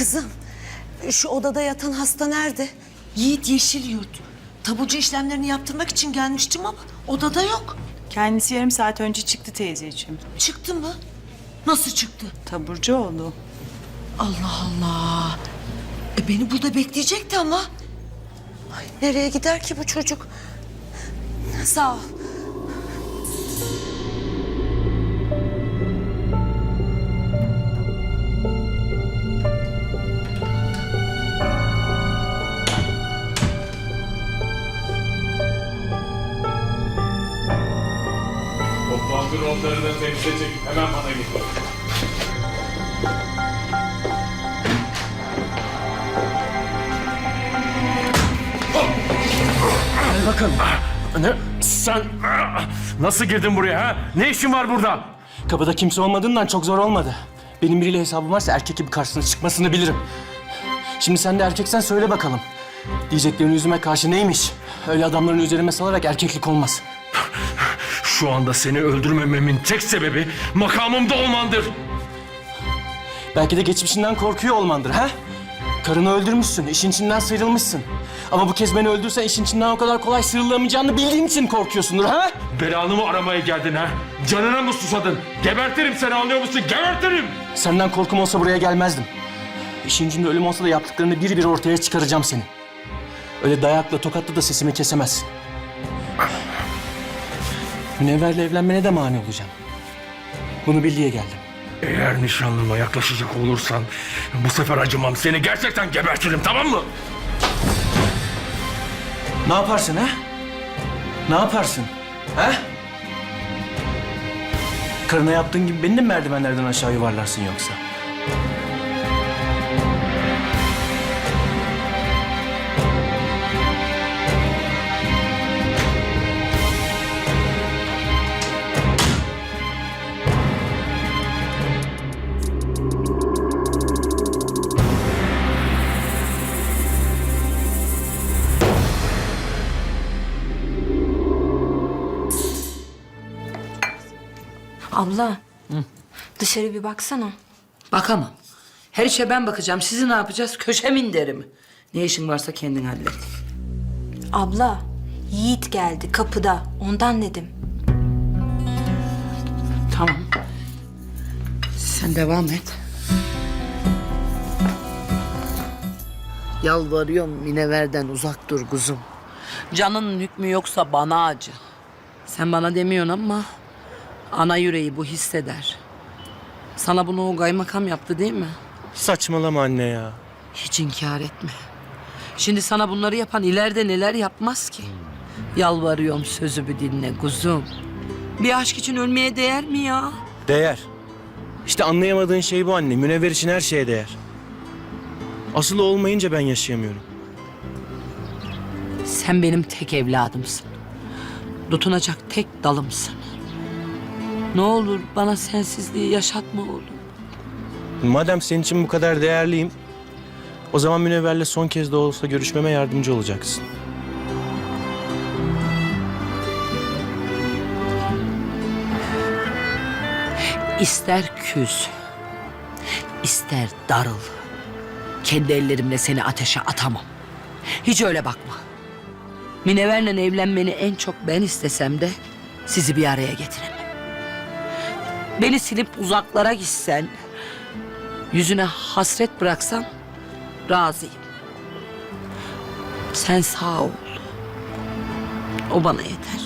Kızım, şu odada yatan hasta nerede? Yiğit Yeşil Yurt. Taburcu işlemlerini yaptırmak için gelmiştim ama odada yok. Kendisi yarım saat önce çıktı teyzeciğim. Çıktı mı? Nasıl çıktı? Taburcu oldu. Allah Allah. E beni burada bekleyecekti ama. Ay, nereye gider ki bu çocuk? Sağ ol. Notlarını temsil çekip hemen bana getir. Bakın. Ne? Sen nasıl girdin buraya ha? Ne işin var burada? Kapıda kimse olmadığından çok zor olmadı. Benim biriyle hesabım varsa erkek gibi karşısına çıkmasını bilirim. Şimdi sen de erkeksen söyle bakalım. Diyeceklerin yüzüme karşı neymiş? Öyle adamların üzerime salarak erkeklik olmaz. Şu anda seni öldürmememin tek sebebi makamımda olmandır. Belki de geçmişinden korkuyor olmandır ha? Karını öldürmüşsün, işin içinden sıyrılmışsın. Ama bu kez beni öldürsen işin içinden o kadar kolay sıyrılamayacağını bildiğin için korkuyorsundur ha? Belanı mı aramaya geldin ha? Canına mı susadın? Gebertirim seni anlıyor musun? Gebertirim! Senden korkum olsa buraya gelmezdim. İşin içinde ölüm olsa da yaptıklarını bir bir ortaya çıkaracağım seni. Öyle dayakla tokatla da sesimi kesemezsin. Münevver'le evlenmene de mani olacağım. Bunu bil diye geldim. Eğer nişanlıma yaklaşacak olursan bu sefer acımam. Seni gerçekten gebertirim tamam mı? Ne yaparsın ha? Ne yaparsın? Ha? Karına yaptığın gibi beni de merdivenlerden aşağı yuvarlarsın yoksa? Abla. Dışarı bir baksana. Bakamam. Her işe ben bakacağım. Sizi ne yapacağız? Köşe minderim. Ne işin varsa kendin hallet. Abla. Yiğit geldi kapıda. Ondan dedim. Tamam. Sen devam et. Yalvarıyorum Minever'den uzak dur kuzum. Canının hükmü yoksa bana acı. Sen bana demiyorsun ama ana yüreği bu hisseder. Sana bunu o kaymakam yaptı değil mi? Saçmalama anne ya. Hiç inkar etme. Şimdi sana bunları yapan ileride neler yapmaz ki? Yalvarıyorum sözümü dinle kuzum. Bir aşk için ölmeye değer mi ya? Değer. İşte anlayamadığın şey bu anne. Münevver için her şeye değer. Asıl o olmayınca ben yaşayamıyorum. Sen benim tek evladımsın. Tutunacak tek dalımsın. Ne olur bana sensizliği yaşatma oğlum. Madem senin için bu kadar değerliyim, o zaman Münevver'le son kez de olsa görüşmeme yardımcı olacaksın. İster küs, ister darıl. Kendi ellerimle seni ateşe atamam. Hiç öyle bakma. Minever'le evlenmeni en çok ben istesem de sizi bir araya getiremem. Beni silip uzaklara gitsen, yüzüne hasret bıraksan razıyım. Sen sağ ol. O bana yeter.